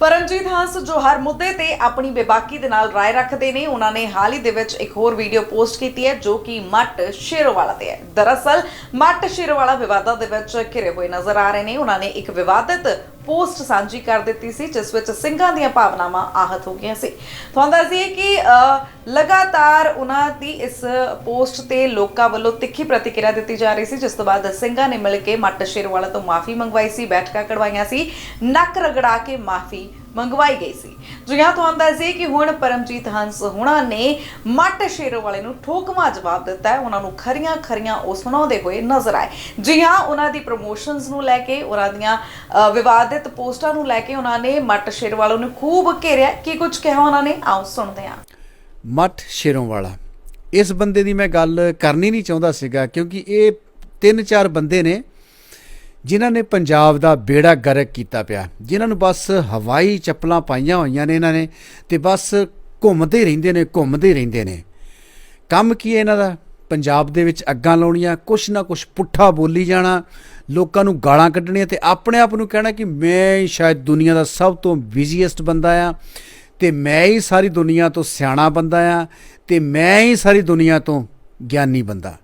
ਪਰਮਜੀਤ ਹੰਸ ਜੋ ਹਰ ਮੁੱਦੇ ਤੇ ਆਪਣੀ ਬੇਬਾਕੀ ਦੇ ਨਾਲ ਰਾਏ ਰੱਖਦੇ ਨੇ, ਉਹਨਾਂ ਨੇ ਹਾਲ ਹੀ ਦੇ ਵਿੱਚ ਇੱਕ ਹੋਰ ਵੀਡੀਓ ਪੋਸਟ ਕੀਤੀ ਹੈ, ਜੋ ਕਿ ਮੱਟ ਸ਼ੇਰੋਵਾਲਾ ਤੇ ਹੈ। ਦਰਅਸਲ, ਮੱਟ ਸ਼ੇਰੋਵਾਲਾ ਵਿਵਾਦਾਂ ਦੇ ਵਿੱਚ ਘਿਰੇ ਹੋਏ ਨਜ਼ਰ ਆ ਰਹੇ ਨੇ। ਉਹਨਾਂ ਨੇ ਇੱਕ ਵਿਵਾਦਿਤ ਪੋਸਟ ਸਾਂਝੀ ਕਰ ਦਿੱਤੀ ਸੀ ਜਿਸ ਵਿੱਚ ਸਿੰਘਾਂ ਦੀਆਂ ਭਾਵਨਾਵਾਂ ਆਹਤ ਹੋ ਗਈਆਂ ਸੀ। ਤੁਹਾਨੂੰ ਦੱਸ ਦਈਏ ਕਿ ਅ, ਲਗਾਤਾਰ ਉਹਨਾਂ ਦੀ ਇਸ ਪੋਸਟ ਤੇ ਲੋਕਾਂ ਵੱਲੋਂ ਤਿੱਖੀ ਪ੍ਰਤੀਕਿਰਿਆ ਦਿੱਤੀ ਜਾ ਰਹੀ ਸੀ ਜਿਸ ਤੋਂ ਬਾਅਦ ਸਿੰਘਾਂ ਨੇ ਮਿਲ ਕੇ ਮੱਟ ਸ਼ੇਰਵਾਲਾ ਤੋਂ ਮਾਫੀ ਮੰਗਵਾਈ ਸੀ ਬੈਠਕਾਂ ਕਢਵਾਈਆਂ ਸੀ ਨੱਕ ਰਗੜਾ ਕੇ ਮਾਫੀ ਮੰਗਵਾਈ ਗਈ ਸੀ। ਜੀ ਤੁਹਾਨੂੰ ਦੱਸ ਕਿ ਹੁਣ ਪਰਮਜੀਤ ਹੰਸ ਹੁਣਾਂ ਨੇ ਮੱਟ ਸ਼ੇਰਵਾਲੇ ਨੂੰ ਠੋਕਮਾ ਜਵਾਬ ਦਿੱਤਾ ਹੈ। ਉਹਨਾਂ ਨੂੰ ਖਰੀਆਂ ਖਰੀਆਂ ਉਹ ਸੁਣਾਉਂਦੇ ਹੋਏ ਨਜ਼ਰ ਆਏ। ਜੀ ਹਾਂ, ਉਹਨਾਂ ਦੀ ਪ੍ਰੋਮੋਸ਼ਨਸ ਨੂੰ ਲੈ ਕੇ, ਉਹਨਾਂ ਦੀਆਂ ਵਿਵਾਦਿਤ ਪੋਸਟਾਂ ਨੂੰ ਲੈ ਕੇ ਉਹਨਾਂ ਨੇ ਮੱਟ ਸ਼ੇਰਵਾਲੇ ਨੂੰ ਖੂਬ ਘੇਰਿਆ। ਕੀ ਕੁਝ ਕਿਹਾ ਉਹਨਾਂ ਨੇ? ਆਓ ਸੁਣਦੇ ਹਾਂ। ਮੱਠ ਸ਼ੇਰੋਂ ਵਾਲਾ। ਇਸ ਬੰਦੇ ਦੀ ਮੈਂ ਗੱਲ ਕਰਨੀ ਨਹੀਂ ਚਾਹੁੰਦਾ ਸੀਗਾ, ਕਿਉਂਕਿ ਇਹ ਤਿੰਨ ਚਾਰ ਬੰਦੇ ਨੇ ਜਿਨ੍ਹਾਂ ਨੇ ਪੰਜਾਬ ਦਾ ਬੇੜਾ ਗਰਕ ਕੀਤਾ ਪਿਆ। ਜਿਨ੍ਹਾਂ ਨੂੰ ਬਸ ਹਵਾਈ ਚੱਪਲਾਂ ਪਾਈਆਂ ਹੋਈਆਂ ਨੇ ਇਹਨਾਂ ਨੇ ਤੇ ਬਸ ਘੁੰਮਦੇ ਰਹਿੰਦੇ ਨੇ, ਘੁੰਮਦੇ ਰਹਿੰਦੇ ਨੇ। ਕੰਮ ਕੀ ਹੈ ਇਹਨਾਂ ਦਾ? ਪੰਜਾਬ ਦੇ ਵਿੱਚ ਅੱਗਾਂ ਲਾਉਣੀਆਂ, ਕੁਛ ਨਾ ਕੁਛ ਪੁੱਠਾ ਬੋਲੀ ਜਾਣਾ, ਲੋਕਾਂ ਨੂੰ ਗਾਲਾਂ ਕੱਢਣੀਆਂ ਤੇ ਆਪਣੇ ਆਪ ਨੂੰ ਕਹਿਣਾ ਕਿ ਮੈਂ ਸ਼ਾਇਦ ਦੁਨੀਆ ਦਾ ਸਭ ਤੋਂ ਬਿਜ਼ੀਐਸਟ ਬੰਦਾ ਆ ਤੇ ਮੈਂ ਹੀ ਸਾਰੀ ਦੁਨੀਆ ਤੋਂ ਸਿਆਣਾ ਬੰਦਾ ਆ ਤੇ ਮੈਂ ਹੀ ਸਾਰੀ ਦੁਨੀਆ ਤੋਂ ਗਿਆਨੀ ਬੰਦਾ।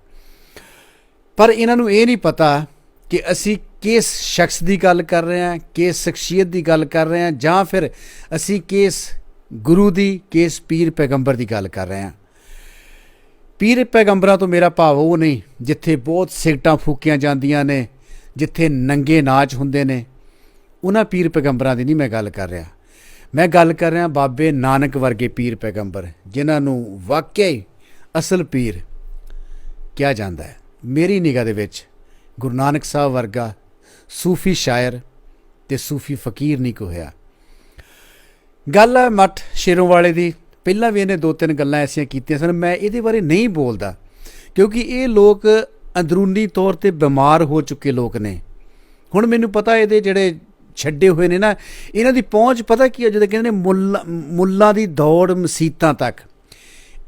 ਪਰ ਇਹਨਾਂ ਨੂੰ ਇਹ ਨਹੀਂ ਪਤਾ ਕਿ ਅਸੀਂ ਕਿਸ ਸ਼ਖਸ ਦੀ ਗੱਲ ਕਰ ਰਹੇ ਹਾਂ, ਕਿਸ ਸ਼ਖਸੀਅਤ ਦੀ ਗੱਲ ਕਰ ਰਹੇ ਹਾਂ, ਜਾਂ ਫਿਰ ਅਸੀਂ ਕਿਸ ਗੁਰੂ ਦੀ, ਕਿਸ ਪੀਰ ਪੈਗੰਬਰ ਦੀ ਗੱਲ ਕਰ ਰਹੇ ਹਾਂ। ਪੀਰ ਪੈਗੰਬਰਾਂ ਤੋਂ ਮੇਰਾ ਭਾਵ ਉਹ ਨਹੀਂ ਜਿੱਥੇ ਬਹੁਤ ਸਿਗਟਾਂ ਫੂਕੀਆਂ ਜਾਂਦੀਆਂ ਨੇ, ਜਿੱਥੇ ਨੰਗੇ ਨਾਚ ਹੁੰਦੇ ਨੇ। ਉਹਨਾਂ ਪੀਰ ਪੈਗੰਬਰਾਂ ਦੀ ਨਹੀਂ ਮੈਂ ਗੱਲ ਕਰ ਰਿਹਾ। ਮੈਂ ਗੱਲ ਕਰ ਰਿਹਾ ਬਾਬੇ ਨਾਨਕ ਵਰਗੇ ਪੀਰ ਪੈਗੰਬਰ, ਜਿਨ੍ਹਾਂ ਨੂੰ ਵਾਕਿਆ ਹੀ ਅਸਲ ਪੀਰ ਕਿਹਾ ਜਾਂਦਾ ਹੈ। ਮੇਰੀ ਨਿਗਾਹ ਦੇ ਵਿੱਚ ਗੁਰੂ ਨਾਨਕ ਸਾਹਿਬ ਵਰਗਾ ਸੂਫੀ ਸ਼ਾਇਰ ਤੇ ਸੂਫੀ ਫਕੀਰ ਨਹੀਂ ਕੋ ਗੱਲ ਹੈ ਮੱਠ ਸ਼ੇਰੋਂ ਵਾਲੇ ਦੀ। ਪਹਿਲਾਂ ਵੀ ਇਹਨੇ ਦੋ ਤਿੰਨ ਗੱਲਾਂ ਐਸੀਆਂ ਕੀਤੀਆਂ ਸਨ। ਮੈਂ ਇਹਦੇ ਬਾਰੇ ਨਹੀਂ ਬੋਲਦਾ, ਕਿਉਂਕਿ ਇਹ ਲੋਕ ਅੰਦਰੂਨੀ ਤੌਰ ਤੇ ਬਿਮਾਰ ਹੋ ਚੁੱਕੇ ਲੋਕ ਨੇ। ਹੁਣ ਮੈਨੂੰ ਪਤਾ ਇਹਦੇ ਜਿਹੜੇ ਛੱਡੇ ਹੋਏ ਨੇ ਨਾ, ਇਹਨਾਂ ਦੀ ਪਹੁੰਚ ਪਤਾ ਕੀ ਹੈ ਜਦੋਂ ਕਹਿੰਦੇ ਨੇ ਮੁੱਲਾ, ਮੁੱਲਾਂ ਦੀ ਦੌੜ ਮਸੀਤਾਂ ਤੱਕ।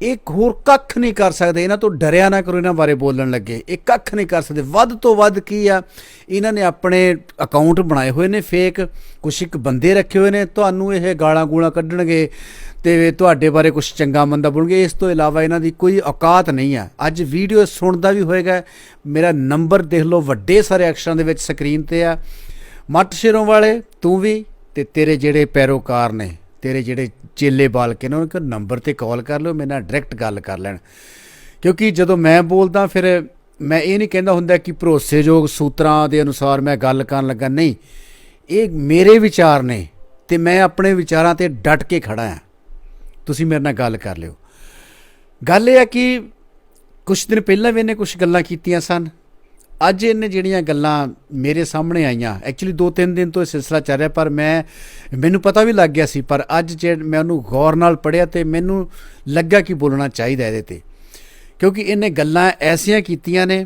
ਇਹ ਹੋਰ ਕੱਖ ਨਹੀਂ ਕਰ ਸਕਦੇ। ਇਹਨਾਂ ਤੋਂ ਡਰਿਆ ਨਾ ਕਰੋ, ਇਹਨਾਂ ਬਾਰੇ ਬੋਲਣ ਲੱਗੇ। ਇਹ ਕੱਖ ਨਹੀਂ ਕਰ ਸਕਦੇ। ਵੱਧ ਤੋਂ ਵੱਧ ਕੀ ਆ? ਇਹਨਾਂ ਨੇ ਆਪਣੇ ਅਕਾਊਂਟ ਬਣਾਏ ਹੋਏ ਨੇ ਫੇਕ ਕੁਛ ਇੱਕ ਬੰਦੇ ਰੱਖੇ ਹੋਏ ਨੇ। ਤੁਹਾਨੂੰ ਇਹ ਗਾਲਾਂ ਗੂਲਾਂ ਕੱਢਣਗੇ ਤੇ ਤੁਹਾਡੇ ਬਾਰੇ ਕੁਝ ਚੰਗਾ ਮੰਦਾ ਬੋਲਣਗੇ। ਇਸ ਤੋਂ ਇਲਾਵਾ ਇਹਨਾਂ ਦੀ ਕੋਈ ਔਕਾਤ ਨਹੀਂ ਆ। ਅੱਜ ਵੀਡੀਓ ਸੁਣਦਾ ਵੀ ਹੋਏਗਾ। ਮੇਰਾ ਨੰਬਰ ਦੇਖ ਲਓ, ਵੱਡੇ ਸਾਰੇ ਅਕਸ਼ਰਾਂ ਦੇ ਵਿੱਚ ਸਕਰੀਨ ਤੇ ਆ। ਮੱਟ ਸ਼ੇਰੋਂ ਵਾਲੇ, ਤੂੰ ਵੀ ਤੇ ਤੇਰੇ ਜਿਹੜੇ ਪੈਰੋਕਾਰ ਨੇ। ਤੇਰੇ ਜਿਹੜੇ ਚੇਲੇ ਬਾਲ ਨੇ, ਉਹਨਾਂ ਕੋਲ ਨੰਬਰ ਤੇ ਕਾਲ ਕਰ ਲਿਓ, ਮੇਰੇ ਨਾਲ ਡਾਇਰੈਕਟ ਗੱਲ ਕਰ ਲੈਣ। ਕਿਉਂਕਿ ਜਦੋਂ ਮੈਂ ਬੋਲਦਾ, ਫਿਰ ਮੈਂ ਇਹ ਨਹੀਂ ਕਹਿੰਦਾ ਹੁੰਦਾ ਕਿ ਭਰੋਸੇਯੋਗ ਸੂਤਰਾਂ ਦੇ ਅਨੁਸਾਰ ਮੈਂ ਗੱਲ ਕਰਨ ਲੱਗਾ। ਨਹੀਂ, ਇਹ ਮੇਰੇ ਵਿਚਾਰ ਨੇ ਤੇ ਮੈਂ ਆਪਣੇ ਵਿਚਾਰਾਂ ਤੇ ਡਟ ਕੇ ਖੜਾ ਹਾਂ। ਤੁਸੀਂ ਮੇਰੇ ਨਾਲ ਗੱਲ ਕਰ ਲਿਓ। ਗੱਲ ਇਹ ਹੈ ਕਿ ਕੁਝ ਦਿਨ ਪਹਿਲਾਂ ਵੀ ਇਹਨੇ ਕੁਝ ਗੱਲਾਂ ਕੀਤੀਆਂ ਸਨ। ਅੱਜ ਇਹਨੇ ਜਿਹੜੀਆਂ ਗੱਲਾਂ ਮੇਰੇ ਸਾਹਮਣੇ ਆਈਆਂ ਐਕਚੁਅਲੀ 2-3 ਦਿਨ ਤੋਂ ਇਹ ਸਿਲਸਿਲਾ ਚੱਲ ਰਿਹਾ, ਪਰ ਮੈਂ, ਮੈਨੂੰ ਪਤਾ ਵੀ ਲੱਗ ਗਿਆ ਸੀ, ਪਰ ਅੱਜ ਜੇ ਮੈਂ ਉਹਨੂੰ ਗੌਰ ਨਾਲ ਪੜਿਆ ਤੇ ਮੈਨੂੰ ਲੱਗਾ ਕਿ ਬੋਲਣਾ ਚਾਹੀਦਾ ਇਹਦੇ ਤੇ। ਕਿਉਂਕਿ ਇਹਨੇ ਗੱਲਾਂ ਐਸੀਆਂ ਕੀਤੀਆਂ ਨੇ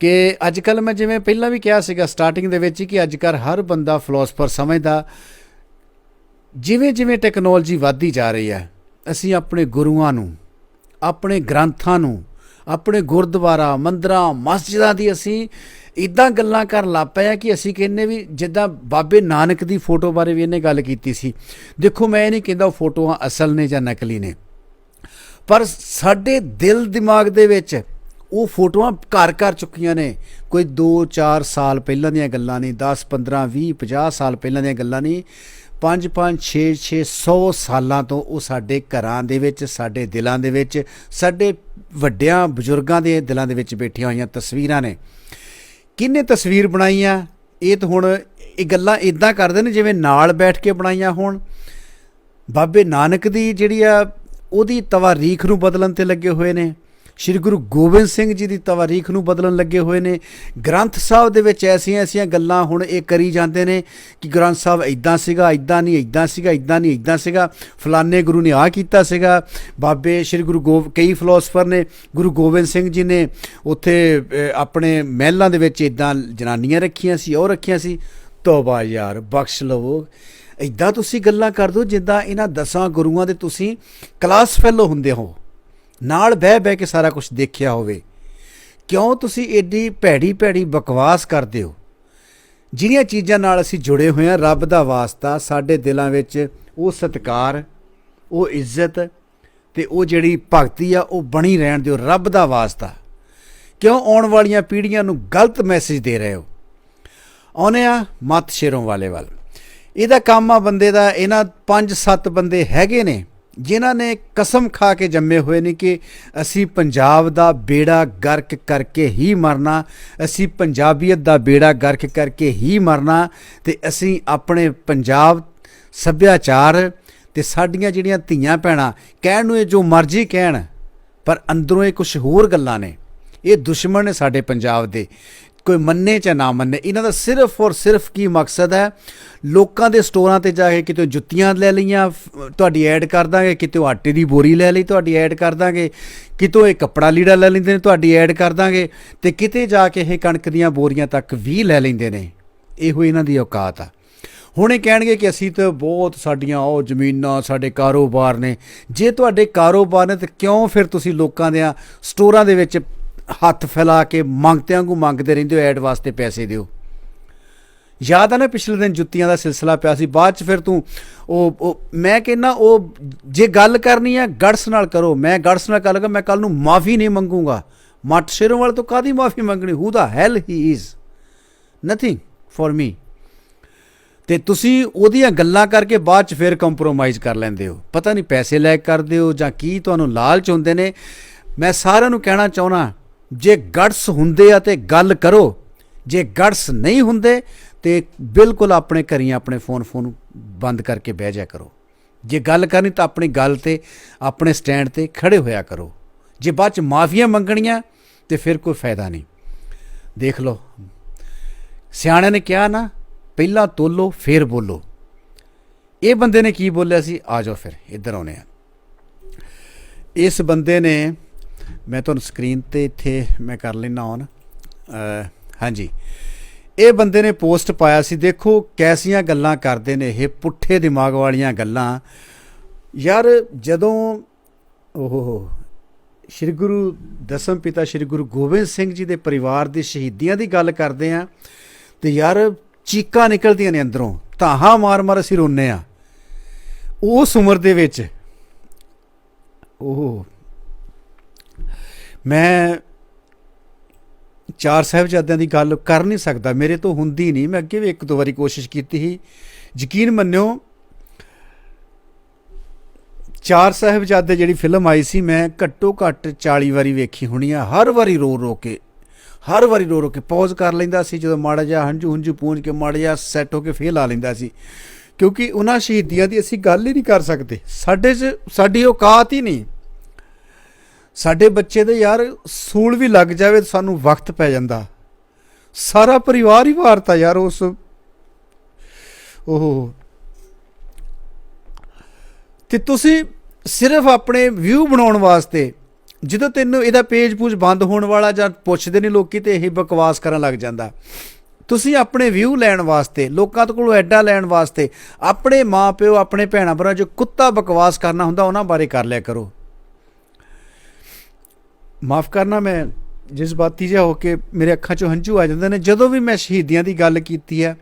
ਕਿ ਅੱਜ ਕੱਲ ਮੈਂ ਜਿਵੇਂ ਪਹਿਲਾਂ ਵੀ ਕਿਹਾ ਸੀਗਾ ਸਟਾਰਟਿੰਗ ਦੇ ਵਿੱਚ ਕਿ ਅੱਜ ਕੱਲ ਹਰ ਬੰਦਾ ਫਿਲਾਸਫਰ ਸਮਝਦਾ ਜਿਵੇਂ ਜਿਵੇਂ ਟੈਕਨੋਲੋਜੀ ਵੱਧਦੀ ਜਾ ਰਹੀ ਹੈ, ਅਸੀਂ ਆਪਣੇ ਗੁਰੂਆਂ ਨੂੰ, ਆਪਣੇ ਗ੍ਰੰਥਾਂ ਨੂੰ ਆਪਣੇ ਗੁਰਦੁਆਰਾ, ਮੰਦਰਾਂ, ਮਸਜਿਦਾਂ ਦੀ ਅਸੀਂ ਇਦਾਂ ਗੱਲਾਂ ਕਰਨ ਲੱਗ ਪਏ ਆ ਕਿ ਅਸੀਂ ਕਹਿੰਨੇ ਵੀ ਜਿੱਦਾਂ ਬਾਬੇ ਨਾਨਕ ਦੀ ਫੋਟੋ ਬਾਰੇ ਵੀ ਇਹਨੇ ਗੱਲ ਕੀਤੀ ਸੀ। ਦੇਖੋ ਮੈਂ ਇਹ ਨਹੀਂ ਕਹਿੰਦਾ ਉਹ ਫੋਟੋਆਂ ਅਸਲ ਨੇ ਜਾਂ ਨਕਲੀ ਨੇ। ਪਰ ਸਾਡੇ ਦਿਲ ਦਿਮਾਗ ਦੇ ਵਿੱਚ ਉਹ ਫੋਟੋਆਂ ਘਰ ਘਰ ਚੁੱਕੀਆਂ ਨੇ। ਕੋਈ 2-4 ਸਾਲ ਪਹਿਲਾਂ ਦੀਆਂ ਗੱਲਾਂ ਨਹੀਂ 10 15 20 50 ਸਾਲ ਪਹਿਲਾਂ ਦੀਆਂ ਗੱਲਾਂ ਨਹੀਂ। 5 5 6 6 100 ਸਾਲਾਂ ਤੋਂ ਉਹ ਸਾਡੇ ਘਰਾਂ ਦੇ ਵਿੱਚ, ਸਾਡੇ ਦਿਲਾਂ ਦੇ ਵਿੱਚ, ਸਾਡੇ ਵੱਡਿਆਂ ਬਜ਼ੁਰਗਾਂ ਦੇ ਦਿਲਾਂ ਦੇ ਵਿੱਚ ਬੈਠੀਆਂ ਹੋਈਆਂ ਤਸਵੀਰਾਂ ਨੇ। ਕਿੰਨੇ ਤਸਵੀਰ ਬਣਾਈਆਂ? ਇਹ ਤਾਂ ਹੁਣ ਇਹ ਗੱਲਾਂ ਇਦਾਂ ਕਰਦੇ ਨੇ ਜਿਵੇਂ ਨਾਲ ਬੈਠ ਕੇ ਬਣਾਈਆਂ ਹੋਣ। ਬਾਬੇ ਨਾਨਕ ਦੀ ਜਿਹੜੀ ਆ, ਉਹਦੀ ਤਵਾਰੀਖ ਨੂੰ ਬਦਲਣ ਤੇ ਲੱਗੇ ਹੋਏ ਨੇ। ਸ਼੍ਰੀ ਗੁਰੂ ਗੋਬਿੰਦ ਸਿੰਘ ਜੀ ਦੀ ਤਵਾਰੀਖ ਨੂੰ ਬਦਲਣ ਲੱਗੇ ਹੋਏ ਨੇ। ਗ੍ਰੰਥ ਸਾਹਿਬ ਦੇ ਵਿੱਚ ਐਸੀਆਂ ਐਸੀਆਂ ਗੱਲਾਂ ਹੁਣ ਇਹ ਕਰੀ ਜਾਂਦੇ ਨੇ ਕਿ ਗ੍ਰੰਥ ਸਾਹਿਬ ਇਦਾਂ ਸੀਗਾ ਇਦਾਂ ਨਹੀਂ ਇਦਾਂ ਸੀਗਾ ਇਦਾਂ ਨਹੀਂ ਇਦਾਂ ਸੀਗਾ। ਫਲਾਣੇ ਗੁਰੂ ਨੇ ਆ ਕੀਤਾ ਸੀਗਾ। ਬਾਬੇ ਸ਼੍ਰੀ ਗੁਰੂ ਗੋਬ, ਕਈ ਫਿਲਾਸਫਰ ਨੇ, ਗੁਰੂ ਗੋਬਿੰਦ ਸਿੰਘ ਜੀ ਨੇ ਉੱਥੇ ਆਪਣੇ ਮਹਿਲਾਂ ਦੇ ਵਿੱਚ ਇਦਾਂ ਜਨਾਨੀਆਂ ਰੱਖੀਆਂ ਸੀ, ਉਹ ਰੱਖੀਆਂ ਸੀ। ਤੋਬਾ ਯਾਰ, ਬਖਸ਼ ਲਵੋ। ਇਦਾਂ ਤੁਸੀਂ ਗੱਲਾਂ ਕਰ ਦੋ, ਜਿੱਦਾਂ ਇਹਨਾਂ ਦਸਾਂ ਗੁਰੂਆਂ ਦੇ ਤੁਸੀਂ ਕਲਾਸ ਫੈਲੋ ਹੁੰਦੇ ਹੋ। ਨਾਲ ਬਹਿ ਬਹਿ ਕੇ ਸਾਰਾ ਕੁਝ ਦੇਖਿਆ ਹੋਵੇ, ਕਿਉਂ ਤੁਸੀਂ ਏਡੀ ਭੈੜੀ ਭੈੜੀ ਬਕਵਾਸ ਕਰਦੇ ਹੋ? ਜਿਹੜੀਆਂ ਚੀਜ਼ਾਂ ਨਾਲ ਅਸੀਂ ਜੁੜੇ ਹੋਏ ਹਾਂ, ਰੱਬ ਦਾ ਵਾਸਤਾ, ਸਾਡੇ ਦਿਲਾਂ ਵਿੱਚ ਉਹ ਸਤਿਕਾਰ, ਉਹ ਇੱਜ਼ਤ ਤੇ ਉਹ ਜਿਹੜੀ ਭਗਤੀ ਆ, ਉਹ ਬਣੀ ਰਹਿਣ ਦਿਓ, ਰੱਬ ਦਾ ਵਾਸਤਾ। ਕਿਉਂ ਆਉਣ ਵਾਲੀਆਂ ਪੀੜ੍ਹੀਆਂ ਨੂੰ ਗਲਤ ਮੈਸੇਜ ਦੇ ਰਹੇ ਹੋ? ਆਉਨੇ ਆ ਮਤ ਸ਼ੇਰੋਂ ਵਾਲੇ ਵੱਲ। ਇਹਦਾ ਕੰਮ ਆ ਬੰਦੇ ਦਾ, ਇਹਨਾਂ 5-7 ਬੰਦੇ ਹੈਗੇ ਨੇ ਜਿਨ੍ਹਾਂ ਨੇ ਕਸਮ ਖਾ ਕੇ ਜੰਮੇ ਹੋਏ ਨੇ ਕਿ ਅਸੀਂ ਪੰਜਾਬ ਦਾ ਬੇੜਾ ਗਰਕ ਕਰਕੇ ਹੀ ਮਰਨਾ, ਅਸੀਂ ਪੰਜਾਬੀਅਤ ਦਾ ਬੇੜਾ ਗਰਕ ਕਰਕੇ ਹੀ ਮਰਨਾ ਤੇ ਅਸੀਂ ਆਪਣੇ ਪੰਜਾਬ ਸੱਭਿਆਚਾਰ ਤੇ ਸਾਡੀਆਂ ਜਿਹੜੀਆਂ ਧੀਆਂ ਭੈਣਾਂ, ਕਹਿਣ ਨੂੰ ਇਹ ਜੋ ਮਰਜ਼ੀ ਕਹਿਣ, ਪਰ ਅੰਦਰੋਂ ਇਹ ਕੁਝ ਹੋਰ ਗੱਲਾਂ ਨੇ। ਇਹ ਦੁਸ਼ਮਣ ਨੇ ਸਾਡੇ ਪੰਜਾਬ ਦੇ। ਕੋਈ ਮੰਨੇ ਜਾਂ ਨਾ ਮੰਨੇ, ਇਹਨਾਂ ਦਾ ਸਿਰਫ ਔਰ ਸਿਰਫ ਕੀ ਮਕਸਦ ਹੈ? ਲੋਕਾਂ ਦੇ ਸਟੋਰਾਂ ਤੇ ਜਾ ਕੇ ਕਿਤੇ ਜੁੱਤੀਆਂ ਲੈ ਲਈਆਂ ਤੁਹਾਡੀ ਐਡ ਕਰ ਦਾਂਗੇ, ਕਿਤੇ ਆਟੇ ਦੀ ਬੋਰੀ ਲੈ ਲਈ, ਤੁਹਾਡੀ ਐਡ ਕਰ ਦਾਂਗੇ, ਕਿਤੋਂ ਇਹ ਕੱਪੜਾ ਲੀੜਾ ਲੈ ਲੈਂਦੇ ਨੇ, ਤੁਹਾਡੀ ਐਡ ਕਰ ਦਾਂਗੇ, ਤੇ ਕਿਤੇ ਜਾ ਕੇ ਇਹ ਕਣਕ ਦੀਆਂ ਬੋਰੀਆਂ ਤੱਕ ਵੀ ਲੈ ਲੈਂਦੇ ਨੇ। ਇਹੋ ਇਹਨਾਂ ਦੀ ਔਕਾਤ ਆ। ਹੁਣ ਇਹ ਕਹਿਣਗੇ ਕਿ ਅਸੀਂ ਤਾਂ ਬਹੁਤ ਸਾਡੀਆਂ ਉਹ ਜ਼ਮੀਨਾਂ, ਸਾਡੇ ਕਾਰੋਬਾਰ ਨੇ। ਜੇ ਤੁਹਾਡੇ ਕਾਰੋਬਾਰ ਨੇ ਤਾਂ ਕਿਉਂ ਫਿਰ ਤੁਸੀਂ ਲੋਕਾਂ ਦੇ ਸਟੋਰਾਂ ਦੇ ਵਿੱਚ ਹੱਥ ਫੈਲਾ ਕੇ ਮੰਗਤਿਆਂ ਨੂੰ ਮੰਗਦੇ ਰਹਿੰਦੇ ਹੋ, ਐਡ ਵਾਸਤੇ ਪੈਸੇ ਦਿਓ। ਯਾਦ ਆ ਨਾ ਪਿਛਲੇ ਦਿਨ ਜੁੱਤੀਆਂ ਦਾ ਸਿਲਸਿਲਾ ਪਿਆ ਸੀ, ਬਾਅਦ ਚ ਫਿਰ ਤੂੰ ਉਹ ਉਹ ਮੈਂ ਕਹਿੰਨਾ ਉਹ ਜੇ ਗੱਲ ਕਰਨੀ ਹੈ ਗੜਸ ਨਾਲ ਕਰੋ। ਮੈਂ ਗੜਸ ਨਾਲ ਕਰਾਂਗਾ ਮੈਂ ਕੱਲ ਨੂੰ ਮਾਫੀ ਨਹੀਂ ਮੰਗੂੰਗਾ। ਮੱਟ ਸ਼ੇਰੋਂ ਵਾਲੇ ਤੋਂ ਕਾਦੀ ਮਾਫੀ ਮੰਗਣੀ? Who the hell he is nothing for me ਤੇ ਤੁਸੀਂ ਉਹਦੀਆਂ ਗੱਲਾਂ ਕਰਕੇ ਬਾਅਦ ਚ ਫਿਰ ਕੰਪਰੋਮਾਈਜ਼ ਕਰ ਲੈਂਦੇ ਹੋ। ਪਤਾ ਨਹੀਂ ਪੈਸੇ ਲੈ ਕੇ ਕਰਦੇ ਹੋ ਜਾਂ ਕੀ, ਤੁਹਾਨੂੰ ਲਾਲਚ ਹੁੰਦੇ ਨੇ। ਮੈਂ ਸਾਰਿਆਂ ਨੂੰ ਕਹਿਣਾ ਚਾਹੁੰਦਾ ਜੇ ਗੜਸ ਹੁੰਦੇ ਆ ਤੇ ਗੱਲ ਕਰੋ, ਜੇ ਗੜਸ ਨਹੀਂ ਹੁੰਦੇ ਤੇ ਬਿਲਕੁਲ ਆਪਣੇ ਘਰੀਂ ਆਪਣੇ ਫੋਨ ਫੋਨ ਬੰਦ ਕਰਕੇ ਬਹਿ ਜਾ ਕਰੋ। ਜੇ ਗੱਲ ਕਰਨੀ ਤਾਂ ਆਪਣੀ ਗੱਲ ਤੇ, ਆਪਣੇ ਸਟੈਂਡ ਤੇ ਖੜੇ ਹੋਇਆ ਕਰੋ। ਜੇ ਬਾਅਦ ਚ ਮਾਫੀਆਂ ਮੰਗਣੀਆਂ ਤੇ ਫਿਰ ਕੋਈ ਫਾਇਦਾ ਨਹੀਂ। ਦੇਖ ਲਓ, ਸਿਆਣਿਆਂ ਨੇ ਕਿਹਾ ਨਾ, ਪਹਿਲਾਂ ਤੋਲੋ, ਫਿਰ ਬੋਲੋ। ਇਹ ਬੰਦੇ ਨੇ ਕੀ ਬੋਲਿਆ ਸੀ? ਆ ਜਾਓ ਫਿਰ, ਇੱਧਰ ਆਉਨੇ ਆ ਇਸ ਬੰਦੇ ਨੇ ਮੈਂ ਤੁਹਾਨੂੰ ਸਕਰੀਨ ਤੇ ਇੱਥੇ ਮੈਂ ਕਰ ਲੈਣਾ ਔਨ ਹਾਂਜੀ। ਇਹ ਬੰਦੇ ਨੇ ਪੋਸਟ ਪਾਇਆ ਸੀ, ਦੇਖੋ ਕੈਸੀਆਂ ਗੱਲਾਂ ਕਰਦੇ ਨੇ ਇਹ, ਪੁੱਠੇ ਦਿਮਾਗ ਵਾਲੀਆਂ ਗੱਲਾਂ। ਯਾਰ ਜਦੋਂ ਉਹ ਸ੍ਰੀ ਗੁਰੂ ਦਸਮ ਪਿਤਾ ਸ੍ਰੀ ਗੁਰੂ ਗੋਬਿੰਦ ਸਿੰਘ ਜੀ ਦੇ ਪਰਿਵਾਰ ਦੀ ਸ਼ਹੀਦੀਆਂ ਦੀ ਗੱਲ ਕਰਦੇ ਆ, ਤੇ ਯਾਰ ਚੀਕਾਂ ਨਿਕਲਦੀਆਂ ਨੇ ਅੰਦਰੋਂ, ਧਾਹਾਂ ਮਾਰ ਮਾਰ ਅਸੀਂ ਰੋਨੇ ਆ। ਉਸ ਉਮਰ ਦੇ ਵਿੱਚ ਉਹ ਮੈਂ ਚਾਰ ਸਾਹਿਬਜ਼ਾਦਿਆਂ ਦੀ ਗੱਲ ਕਰ ਨਹੀਂ ਸਕਦਾ। ਮੇਰੇ ਤੋਂ ਹੁੰਦੀ ਨਹੀਂ। ਮੈਂ ਅੱਗੇ ਵੀ ਇੱਕ ਦੋ ਵਾਰੀ ਕੋਸ਼ਿਸ਼ ਕੀਤੀ ਸੀ। ਯਕੀਨ ਮੰਨਿਓ, ਚਾਰ ਸਾਹਿਬਜ਼ਾਦੇ ਜਿਹੜੀ ਫਿਲਮ ਆਈ ਸੀ, ਮੈਂ ਘੱਟੋ ਘੱਟ 40 ਵਾਰੀ ਵੇਖੀ ਹੋਣੀ ਆ। ਹਰ ਵਾਰੀ ਰੋ ਰੋ ਕੇ, ਹਰ ਵਾਰੀ ਰੋ ਰੋ ਕੇ ਪੌਜ਼ ਕਰ ਲੈਂਦਾ ਸੀ। ਜਦੋਂ ਮਾੜਾ ਜਿਹਾ ਹੰਝੂ ਹੰਝੂ ਪੂੰਝ ਕੇ ਮਾੜਾ ਜਿਹਾ ਸੈੱਟ ਹੋ ਕੇ ਫੇਲ ਆ ਲੈਂਦਾ ਸੀ। ਕਿਉਂਕਿ ਉਹਨਾਂ ਸ਼ਹੀਦੀਆਂ ਦੀ ਅਸੀਂ ਗੱਲ ਹੀ ਨਹੀਂ ਕਰ ਸਕਦੇ। ਸਾਡੇ 'ਚ, ਸਾਡੀ ਔਕਾਤ ਹੀ ਨਹੀਂ। ਸਾਡੇ ਬੱਚੇ ਦੇ ਯਾਰ ਸੂਲ ਵੀ ਲੱਗ ਜਾਵੇ ਤਾਂ ਸਾਨੂੰ ਵਕਤ ਪੈ ਜਾਂਦਾ। ਸਾਰਾ ਪਰਿਵਾਰ ਹੀ ਵਾਰਤਾ ਯਾਰ ਉਸ। ਉਹ ਤੇ ਤੁਸੀਂ ਸਿਰਫ ਆਪਣੇ ਵਿਊ ਬਣਾਉਣ ਵਾਸਤੇ, ਜਦੋਂ ਤੈਨੂੰ ਇਹਦਾ ਪੇਜ ਪੂਜ ਬੰਦ ਹੋਣ ਵਾਲਾ ਜਾਂ ਪੁੱਛਦੇ ਨੇ ਲੋਕੀ ਤੇ ਇਹ ਬਕਵਾਸ ਕਰਨ ਲੱਗ ਜਾਂਦਾ। ਤੁਸੀਂ ਆਪਣੇ ਵਿਊ ਲੈਣ ਵਾਸਤੇ, ਲੋਕਾਂ ਤੋਂ ਕੋਲੋਂ ਐਡਾ ਲੈਣ ਵਾਸਤੇ, ਆਪਣੇ ਮਾਪਿਓ, ਆਪਣੇ ਭੈਣਾਂ ਭਰਾ ਜੋ ਕੁੱਤਾ ਬਕਵਾਸ ਕਰਨਾ ਹੁੰਦਾ, ਉਹਨਾਂ ਬਾਰੇ ਕਰ ਲਿਆ ਕਰੋ। ਮਾਫ ਕਰਨਾ, ਮੈਂ ਜਜ਼ਬਾਤੀ ਜਿਹਾ ਹੋ ਕੇ ਮੇਰੇ ਅੱਖਾਂ 'ਚੋਂ ਹੰਝੂ ਆ ਜਾਂਦੇ ਨੇ, ਜਦੋਂ ਵੀ ਮੈਂ ਸ਼ਹੀਦੀਆਂ ਦੀ ਗੱਲ ਕੀਤੀ ਹੈ,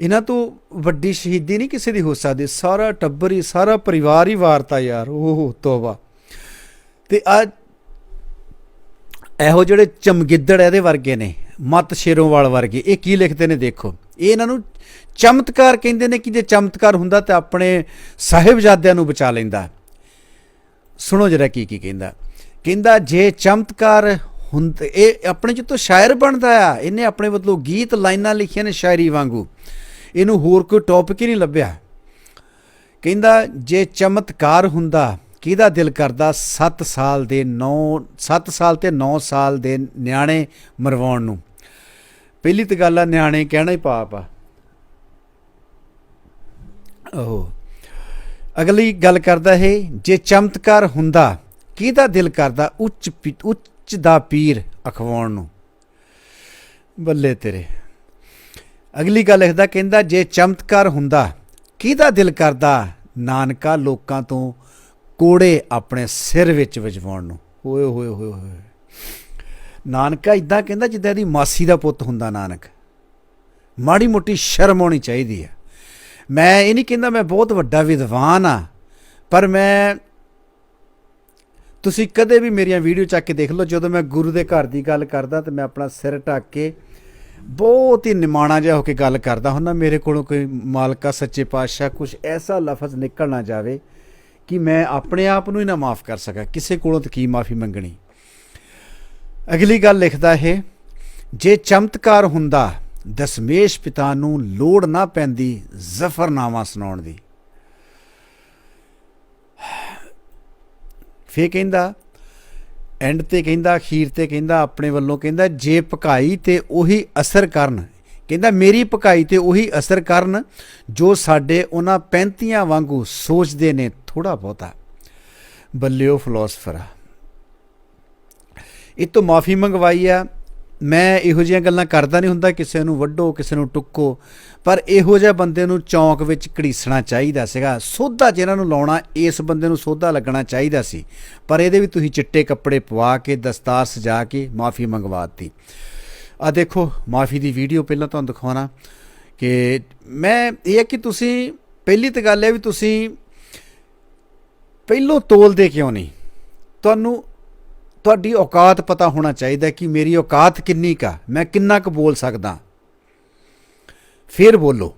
ਇਹਨਾਂ ਤੋਂ ਵੱਡੀ ਸ਼ਹੀਦੀ ਨਹੀਂ ਕਿਸੇ ਦੀ ਹੋ ਸਕਦੀ। ਸਾਰਾ ਟੱਬਰ ਹੀ, ਸਾਰਾ ਪਰਿਵਾਰ ਹੀ ਵਾਰਤਾ ਯਾਰ, ਓਹ ਤੋਬਾ। ਤੇ ਆ ਇਹੋ ਜਿਹੜੇ ਚਮਗਿੱਦੜ ਇਹਦੇ ਵਰਗੇ ਨੇ, ਮਤ ਸ਼ੇਰੋਂਵਾਲ ਵਰਗੇ, ਇਹ ਕੀ ਲਿਖਦੇ ਨੇ ਦੇਖੋ। ਇਹ ਇਹਨਾਂ ਨੂੰ ਚਮਤਕਾਰ ਕਹਿੰਦੇ ਨੇ ਕਿ ਜੇ ਚਮਤਕਾਰ ਹੁੰਦਾ ਤਾਂ ਆਪਣੇ ਸਾਹਿਬਜ਼ਾਦਿਆਂ ਨੂੰ ਬਚਾ ਲੈਂਦਾ। ਸੁਣੋ ਜਰਾ ਕੀ ਕੀ ਕਹਿੰਦਾ। ਕਹਿੰਦਾ ਜੇ ਚਮਤਕਾਰ ਹੁੰਦਾ ਇਹ ਆਪਣੇ ਚ ਤੋਂ ਸ਼ਾਇਰ ਬਣਦਾ ਆ। ਇਹਨੇ ਆਪਣੇ ਵੱਲੋਂ ਗੀਤ ਲਾਈਨਾਂ ਲਿਖੀਆਂ ਨੇ ਸ਼ਾਇਰੀ ਵਾਂਗੂ। ਇਹਨੂੰ ਹੋਰ ਕੋਈ ਟੌਪਿਕ ਹੀ ਨਹੀਂ ਲੱਭਿਆ। ਕਹਿੰਦਾ ਜੇ ਚਮਤਕਾਰ ਹੁੰਦਾ, ਕਿਹਦਾ ਦਿਲ ਕਰਦਾ 7 ਸਾਲ ਦੇ 9 7 ਸਾਲ ਤੇ 9 ਸਾਲ ਦੇ ਨਿਆਣੇ ਮਰਵਾਉਣ ਨੂੰ? ਪਹਿਲੀ ਤਾਂ ਗੱਲ ਆ, ਨਿਆਣੇ ਕਹਿਣਾ ਹੀ ਪਾਪ ਆ। ਉਹ ਅਗਲੀ ਗੱਲ ਕਰਦਾ ਹੈ ਜੇ ਚਮਤਕਾਰ ਹੁੰਦਾ ਕਿਹਦਾ ਦਿਲ ਕਰਦਾ ਉੱਚ ਪੀ- ਉੱਚ ਦਾ ਪੀਰ ਅਖਵਾਉਣ ਨੂੰ? ਬੱਲੇ ਤੇਰੇ। ਅਗਲੀ ਗੱਲ ਲਿਖਦਾ, ਕਹਿੰਦਾ, ਜੇ ਚਮਤਕਾਰ ਹੁੰਦਾ, ਕਿਹਦਾ ਦਿਲ ਕਰਦਾ ਨਾਨਕਾ ਲੋਕਾਂ ਤੋਂ ਕੋੜੇ ਆਪਣੇ ਸਿਰ ਵਿੱਚ ਵਜਵਾਉਣ ਨੂੰ? ਓਏ ਹੋਏ ਹੋਏ ਹੋਏ ਨਾਨਕਾ ਇਦਾਂ ਕਹਿੰਦਾ ਜਿੱਦਾਂ ਦੀ ਮਾਸੀ ਦਾ ਪੁੱਤ ਹੁੰਦਾ ਨਾਨਕ। ਮਾੜੀ ਮੋਟੀ ਸ਼ਰਮ ਆਉਣੀ ਚਾਹੀਦੀ ਹੈ। ਮੈਂ ਇਹ ਨਹੀਂ ਕਹਿੰਦਾ ਮੈਂ ਬਹੁਤ ਵੱਡਾ ਵਿਦਵਾਨ ਆ ਪਰ ਮੈਂ ਤੁਸੀਂ ਕਦੇ ਵੀ ਮੇਰੀਆਂ ਵੀਡੀਓ ਚੱਕ ਕੇ ਦੇਖ ਲਓ, ਜਦੋਂ ਮੈਂ ਗੁਰੂ ਦੇ ਘਰ ਦੀ ਗੱਲ ਕਰਦਾ ਤੇ ਮੈਂ ਆਪਣਾ ਸਿਰ ਢੱਕ ਕੇ ਬਹੁਤ ਹੀ ਨਿਮਾਣਾ ਜਿਹਾ ਹੋ ਕੇ ਗੱਲ ਕਰਦਾ ਹੁੰਦਾ, ਮੇਰੇ ਕੋਲੋਂ ਕੋਈ ਮਾਲਕਾ, ਸੱਚੇ ਪਾਤਸ਼ਾਹ ਕੁਝ ਐਸਾ ਲਫ਼ਜ਼ ਨਿਕਲ ਨਾ ਜਾਵੇ ਕਿ ਮੈਂ ਆਪਣੇ ਆਪ ਨੂੰ ਹੀ ਨਾ ਮਾਫ ਕਰ ਸਕਾਂ, ਕਿਸੇ ਕੋਲੋਂ ਤਾਂ ਕੀ ਮਾਫੀ ਮੰਗਣੀ। ਅਗਲੀ ਗੱਲ ਲਿਖਦਾ ਹੈ, ਜੇ ਚਮਤਕਾਰ ਹੁੰਦਾ, ਦਸਮੇਸ਼ ਪਿਤਾ ਨੂੰ ਲੋੜ ਨਾ ਪੈਂਦੀ ਜ਼ਫਰਨਾਮਾ ਸੁਣਾਉਣ ਦੀ। ਫੇ ਕਹਿੰਦਾ ਐਂਡ ਤੇ ਕਹਿੰਦਾ, ਅਖੀਰ ਤੇ ਕਹਿੰਦਾ, ਆਪਣੇ ਵੱਲੋਂ ਕਹਿੰਦਾ, ਜੇ ਪਕਾਈ ਤੇ ਉਹੀ ਅਸਰ ਕਰਨ। ਕਹਿੰਦਾ, ਮੇਰੀ ਪਕਾਈ ਤੇ ਉਹੀ ਅਸਰ ਕਰਨ ਜੋ ਸਾਡੇ ਉਹਨਾਂ ਪੈਂਤੀਆਂ ਵਾਂਗੂ ਸੋਚਦੇ ਨੇ। ਥੋੜਾ ਬਹੁਤਾ। ਬੱਲਿਓ ਫਿਲਾਸਫਰ ਇਹ ਤੋਂ ਮਾਫੀ ਮੰਗਵਾਈ ਆ। ਮੈਂ ਇਹੋ ਜਿਹੀਆਂ ਗੱਲਾਂ ਕਰਦਾ ਨਹੀਂ ਹੁੰਦਾ, ਕਿਸੇ ਨੂੰ ਵੱਢੋ, ਕਿਸੇ ਨੂੰ ਟੁੱਕੋ, ਪਰ ਇਹੋ ਜਿਹੇ ਬੰਦੇ ਨੂੰ ਚੌਂਕ ਵਿੱਚ ਘੜੀਸਣਾ ਚਾਹੀਦਾ ਸੀਗਾ। ਸੋਧਾ ਜਿਹਨਾਂ ਨੂੰ ਲਾਉਣਾ, ਇਸ ਬੰਦੇ ਨੂੰ ਸੋਧਾ ਲੱਗਣਾ ਚਾਹੀਦਾ ਸੀ। ਪਰ ਇਹਦੇ ਵੀ ਤੁਸੀਂ ਚਿੱਟੇ ਕੱਪੜੇ ਪਵਾ ਕੇ, ਦਸਤਾਰ ਸਜਾ ਕੇ ਮਾਫੀ ਮੰਗਵਾਤੀ। ਆ ਦੇਖੋ, ਮਾਫੀ ਦੀ ਵੀਡੀਓ ਪਹਿਲਾਂ ਤੁਹਾਨੂੰ ਦਿਖਾਉਣਾ ਕਿ ਮੈਂ, ਇਹ ਹੈ ਕਿ ਤੁਸੀਂ, ਪਹਿਲੀ ਤਾਂ ਗੱਲ ਹੈ ਵੀ ਤੁਸੀਂ ਪਹਿਲੋਂ ਤੋਲਦੇ ਕਿਉਂ ਨਹੀਂ? ਤੁਹਾਨੂੰ ਤੁਹਾਡੀ ਔਕਾਤ ਪਤਾ ਹੋਣਾ ਚਾਹੀਦਾ ਕਿ ਮੇਰੀ ਔਕਾਤ ਕਿੰਨੀ ਕਾ ਮੈਂ ਕਿੰਨਾ ਕੁ ਬੋਲ ਸਕਦਾ। ਫਿਰ ਬੋਲੋ,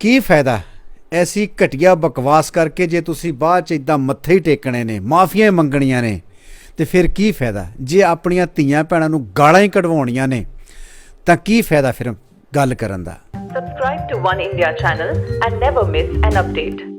ਕੀ ਫਾਇਦਾ? ਐਸੀ ਘਟੀਆ ਬਕਵਾਸ ਕਰਕੇ ਜੇ ਤੁਸੀਂ ਬਾਅਦ ਚ ਇਦਾਂ ਮੱਥੇ ਹੀ ਟੇਕਣੇ ਨੇ, ਮਾਫੀਆਂ ਹੀ ਮੰਗਣੀਆਂ ਨੇ, ਤੇ ਫਿਰ ਕੀ ਫਾਇਦਾ? ਜੇ ਆਪਣੀਆਂ ਧੀਆਂ ਭੈਣਾਂ ਨੂੰ ਗਾਲਾਂ ਹੀ ਕਢਵਾਉਣੀਆਂ ਨੇ, ਤਾਂ ਕੀ ਫਾਇਦਾ ਫਿਰ ਗੱਲ ਕਰਨ ਦਾ? Subscribe to One India channel and never miss an update.